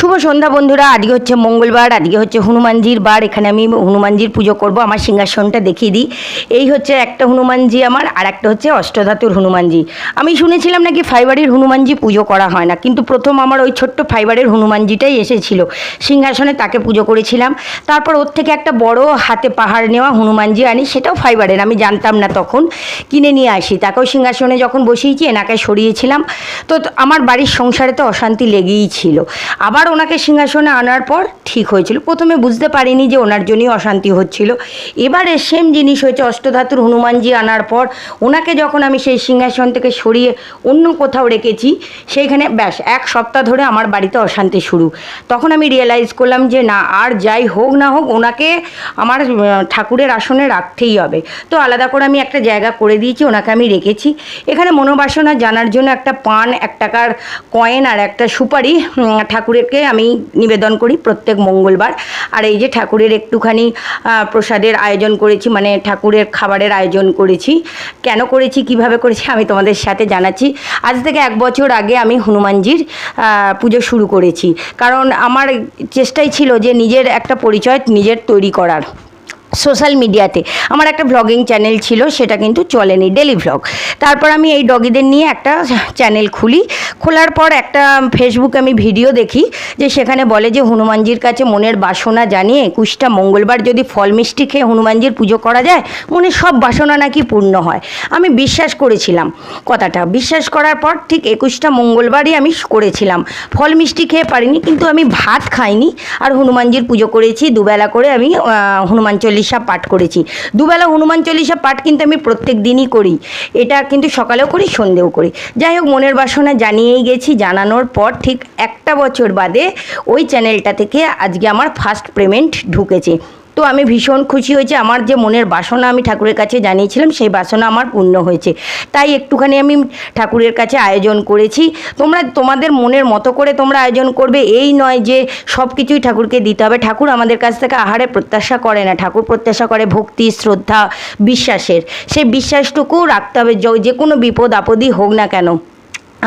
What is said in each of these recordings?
শুভ সন্ধ্যা বন্ধুরা, আজকে হচ্ছে মঙ্গলবার, আজকে হচ্ছে হনুমানজির বার, এখানে আমি হনুমানজির পুজো করব, আমার সিংহাসনটা দেখিয়ে দিই। এই হচ্ছে একটা হনুমানজি আমার, আর একটা হচ্ছে অষ্টধাতুর হনুমানজি। আমি শুনেছিলাম নাকি ফাইবারের হনুমানজি পুজো করা হয় না, কিন্তু প্রথম আমার ওই ছোট্ট ফাইবারের হনুমানজিটাই এসেছিল। সিংহাসনে তাকে পুজো করেছিলাম। তারপর ওর থেকে একটা বড় হাতে পাহাড় নেওয়া হনুমানজি আনি, সেটাও ফাইবারের আমি জানতাম না তখন। কিনে নিয়ে আসি, তাকেও সিংহাসনে যখন বসিয়েছি, এনাকে সরিয়েছিলাম। তো আমার বাড়ির সংসারে তো অশান্তি লেগেই ছিল। আবার ওনাকে সিংহাসনে আনার পর ঠিক হয়েছিল। প্রথমে বুঝতে পারিনি যে ওনার জন্যই অশান্তি হচ্ছিল। এবারে সেম জিনিস হয়েছে, অষ্টধাতুর হনুমানজি আনার পর ওনাকে যখন আমি সেই সিংহাসন থেকে সরিয়ে অন্য কোথাও রেখেছি, সেইখানে ব্যাস, এক সপ্তাহ ধরে আমার বাড়িতে অশান্তি শুরু। তখন আমি রিয়েলাইজ করলাম যে না, আর যাই হোক না হোক, ওনাকে আমার ঠাকুরের আসনে রাখতেই হবে। তো আলাদা করে আমি একটা জায়গা করে দিয়েছি, ওনাকে আমি রেখেছি। এখানে মনোবাসনা জানার জন্য একটা পান, এক টাকার কয়েন আর একটা সুপারি ঠাকুরেরকে আমি নিবেদন করি প্রত্যেক মঙ্গলবার। আর এই যে ঠাকুরের একটুখানি প্রসাদের আয়োজন করেছি মানে ঠাকুরের খাবারের আয়োজন করেছি। কেন করেছি, কীভাবে করেছি, আমি তোমাদের সাথে জানাচ্ছি। আজ থেকে এক বছর আগে আমি হনুমানজির পুজো শুরু করেছি। কারণ আমার চেষ্টাই ছিল যে নিজের একটা পরিচয় নিজের তৈরি করার। সোশ্যাল মিডিয়াতে। আমার একটা ব্লগিং চ্যানেল ছিল, সেটা কিন্তু চলেনি ডেলি ভ্লগ তারপর আমি এই ডগিদের নিয়ে একটা চ্যানেল খুলি। খোলার পর একটা ফেসবুকে আমি ভিডিও দেখি, যে সেখানে বলে যে হনুমানজির কাছে মনের বাসনা জানিয়ে একুশটা মঙ্গলবার যদি ফল মিষ্টি খেয়ে হনুমানজির পুজো করা যায় মনের সব বাসনা নাকি পূর্ণ হয়। আমি বিশ্বাস করেছিলাম কথাটা। বিশ্বাস করার পর ঠিক একুশটা মঙ্গলবারই আমি করেছিলাম। ফল মিষ্টি খেয়ে পারিনি, কিন্তু আমি ভাত খাইনি। আর হনুমানজির পুজো করেছি, দুবেলা করে আমি হনুমান চল্লিশা পাঠ করেছি। দুবেলা হনুমান চল্লিশা পাঠ কিন্তু আমি প্রত্যেক দিনই করি। এটা কিন্তু সকালেও করি সন্ধেও করি। যাই হোক, মনের বাসনা জানিয়েই গেছি। জানানোর পর ঠিক একটা বছর বাদে ওই চ্যানেলটা থেকে আজকে আমার ফার্স্ট পেমেন্ট ঢুকেছে। তো আমি ভীষণ খুশি হয়েছে। আমার যে মনের বাসনা আমি ঠাকুরের কাছে জানিয়েছিলাম, সেই বাসনা আমার পূর্ণ হয়েছে। তাই একটুখানি আমি ঠাকুরের কাছে আয়োজন করেছি। তোমরা, তোমাদের মনের মতো করে তোমরা আয়োজন করবে। এই নয় যে সব কিছুই ঠাকুরকে দিতে হবে। ঠাকুর আমাদের কাছ থেকে আহারে প্রত্যাশা করে না। ঠাকুর প্রত্যাশা করে ভক্তি, শ্রদ্ধা, বিশ্বাসের। সেই বিশ্বাসটুকুও রাখতে হবে। য- কোনো বিপদ, আপদই হোক না কেন।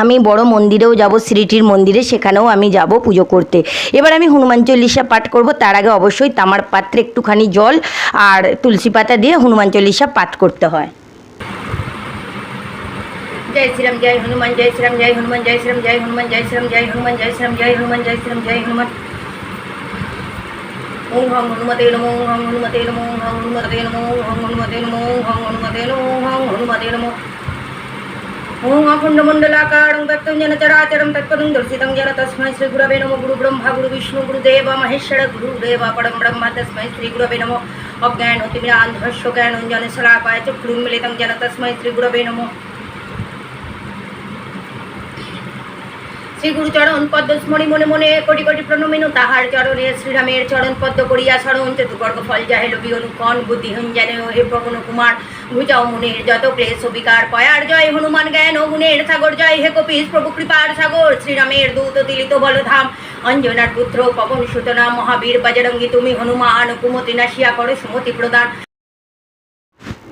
আমি বড় মন্দিরেও যাব, শ্রীটির মন্দিরে, সেখানেও আমি যাব পুজো করতে। এবার আমি হনুমান চল্লিশা পাঠ করব, তার আগে অবশ্যই তামার পাত্রে একটুখানি জল আর তুলসী পাতা দিয়ে হনুমান চল্লিশা পাঠ করতে হয়। জয় শ্রীরাম, জয় হনুমান, জয় শ্রীরাম, জয় হনুমান, জয় শ্রীরাম, জয় হনুমান, জয় শ্রীরাম, জয় হনুমান, জয় শ্রীরাম, জয় হনুমান, জয় শ্রীরাম, জয় হনুমান। ওম হং হনুমতে নমো হং হনুমতে নমো হং হনুমতে নমো হং হনুমতে নমো হং হনুমতে নমো হং হনুমতে নমো। ओम अखंडमंडलाकारं तत्त्वं येन चराचरं तत्त्वं दर्शितं येन तस्मै श्रीगुरवे नमो गुरुब्रह्मा गुरुविष्णु गुरुदेव महेश्वर गुरुदेव परं ब्रह्म तस्मै श्रीगुरवे नमो अज्ञानोतिमिरान्धस्य ज्ञानञ्जनशलाकाय च क्लुं मिलितं येन तस्मै श्रीगुरवे नमो শ্রী গুরু চরণ পদ্ম স্মরি মনে মনে কোটি কোটি প্রণমিনু তাহার চরণে শ্রীরামের চরণ পদ্ম করিয়া শরণ চতুর্বর্গ ফল যাহে লোভি অনুকণ বুদ্ধিহীন জানে হে প্রবণ কুমার। ভুজাও মুনির যত ক্লেশ বিকার পয়ার জয় হনুমান জ্ঞান ও গুণের সাগর জয় হে কপিস প্রভু কৃপার সাগর। শ্রীরামের দূত তিলিত বলধাম। অঞ্জনার পুত্র পবন সুতনা মহাবীর বজরঙ্গী তুমি হনুমান কুমতি নাশিয়া করো সুমতি প্রদান।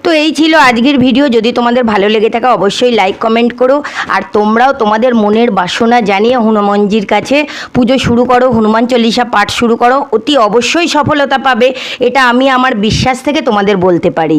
তো এই ছিল আজকের ভিডিও। যদি তোমাদের ভালো লেগে থাকে, অবশ্যই লাইক কমেন্ট করো। আর তোমরাও তোমাদের মনের বাসনা জানিয়ে হনুমানজির কাছে পুজো শুরু করো, হনুমান চল্লিশা পাঠ শুরু করো। অতি অবশ্যই সফলতা পাবে, এটা আমি আমার বিশ্বাস থেকে তোমাদের বলতে পারি।